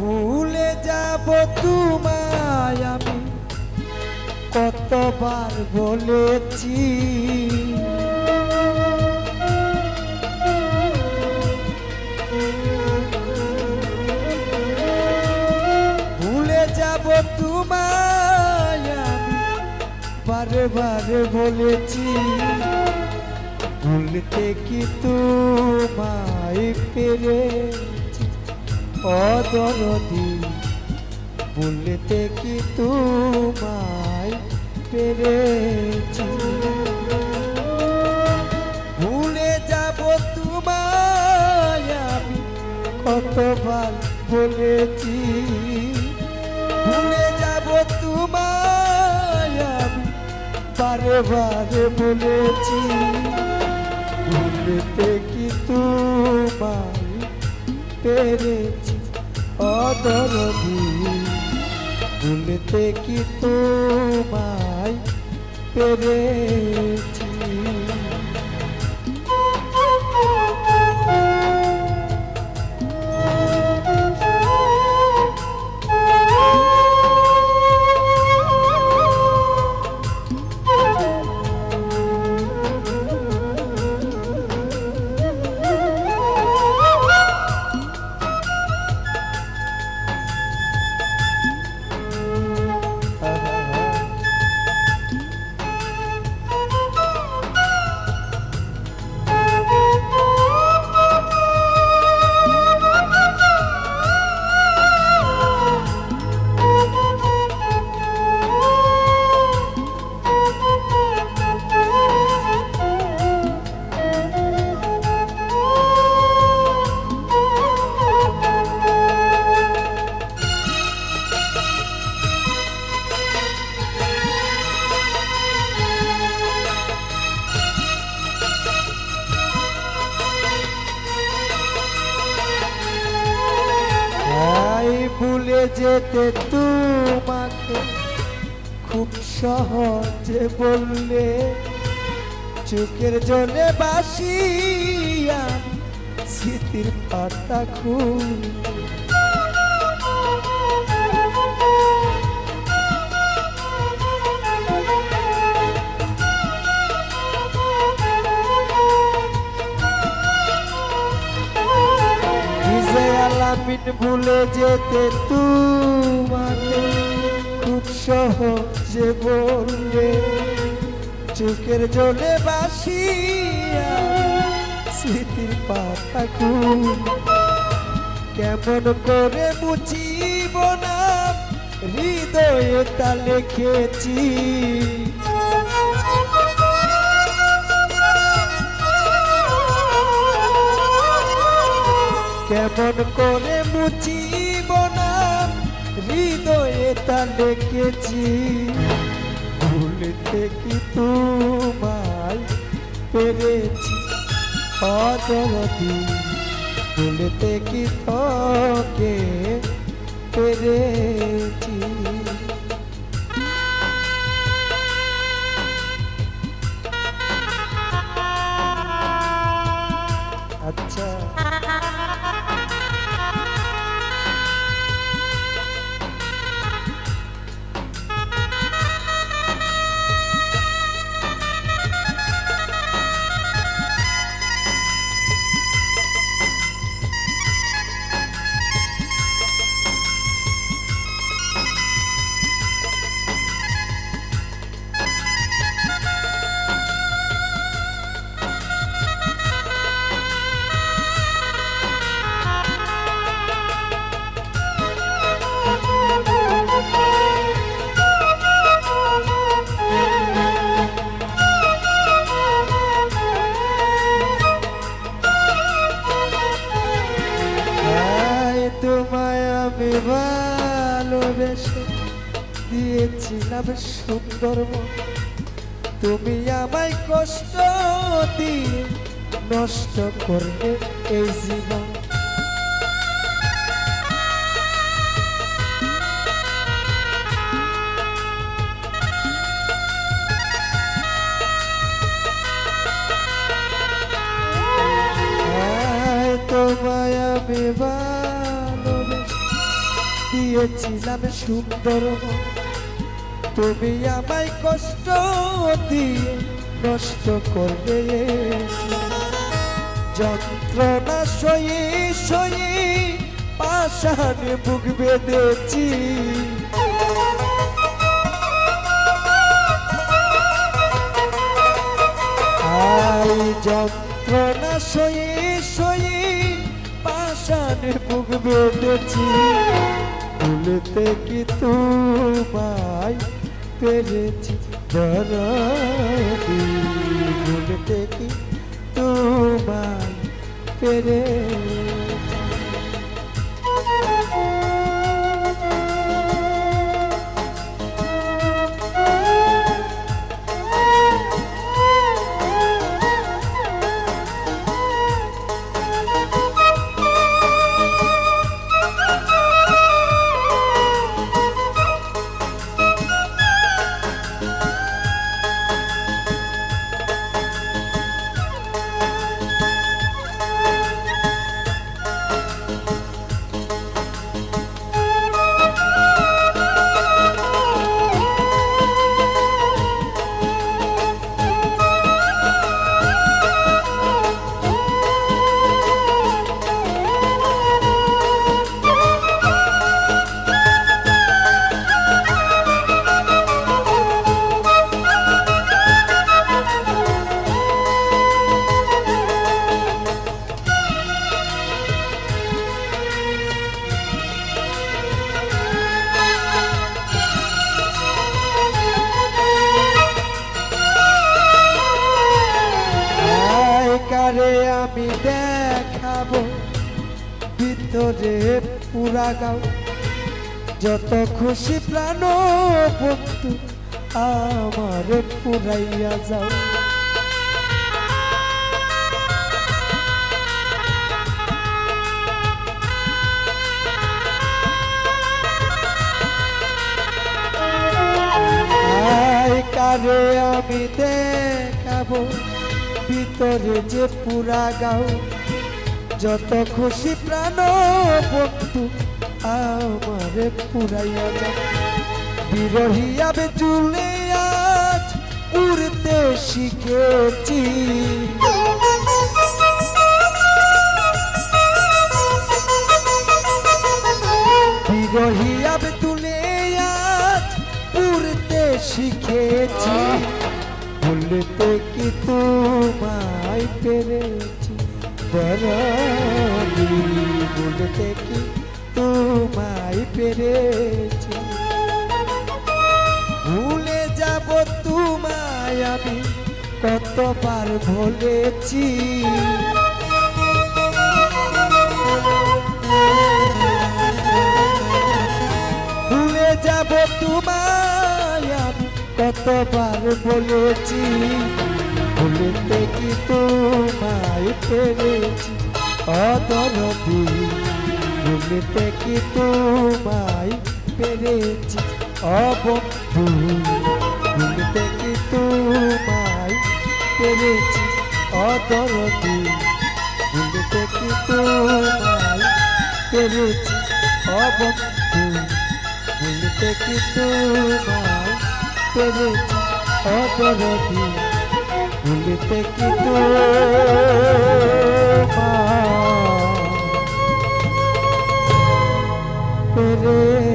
ভুলে যাব তোমায় আমি। কতবার বলেছি। ভুলে যাব তোমায় আমি। বারে বারে বলেছি। ভুলতে কি তোমায় পেরেছি অদরদি ভুলতে কি তোমায় পেরেছি? ভুলে যাব তোমায় আমি, কতবার বলেছি। ভুলে যাব তোমায় আমি বারে বারে বলেছি। ভুলতে কি তোমায় পেরেছি? অদরদি ভুলতে কি তোমায় পেরেছি? যেতে তোমাকে খুব সহজে বললে চোখের জন্যে বাসিয়া স্মৃতির পাতা খুব ভুলে যেতে তোমাকে খুব সহজে বললে চোখের জলে বাসিয়া স্মৃতির পাতা কেমন করে মুছিব না? হৃদয়ে তা লিখেছি। কেমন করে মুছিব না হৃদয়ে তা ডেকেছি। ভুলতে কি তোমায় পেরেছি? অদরদি ভুলতে কি তোকে পেরেছি? সুন্দর তুমি আমায় কষ্ট দিয়ে নষ্ট করবে এই জীবন তোমায় দিয়েছিলাম সুন্দর মন। তুমি আমায় কষ্ট দিয়ে নষ্ট করবে। যন্ত্রণা সয়ে সয়ে পাশানে বুক বেঁধেছি। আই যন্ত্রণা সয়ে সয়ে পাশানে বুক বেঁধেছি। ভুলতে কি তোমায় পেরেছি। দরদি ভুলতে কি তোমায় পেরেছি। আমি দেখাবো ভিতরে পুরা গাও। যত খুশি প্রাণ বন্ধু আমার পুরাইয়া যাও। আমি দেখাবো ভিতরে যে পুরা গাও, যত খুশি প্রাণ বন্ধু আমার পুরাইয়া যাও। বিরহী আমি চুলে আজ উড়তে শিখেছি। বিরহী আমি তুলে আজ উড়তে শিখেছি। বলতে কি তোমায় পেরেছি? বরণি বলতে কি তোমায় পেরেছি? ভুলে যাব তোমায় আমি, কতবার বলেছি। ভুলে যাব তোমায় কতবার বলেছি, ভুলতে কি তোমায় পেরেছি? অদরদি ভুলতে কি তোমায় পেরেছি? অবন্ধু ভুলতে কি তোমায় পেরেছি? অদরদি ভুলতে কি তোমায় পেরেছি? অবন্ধু ভুলতে কি তোমায় পেরেছি অদরদি ভুলতে কি পেরেছি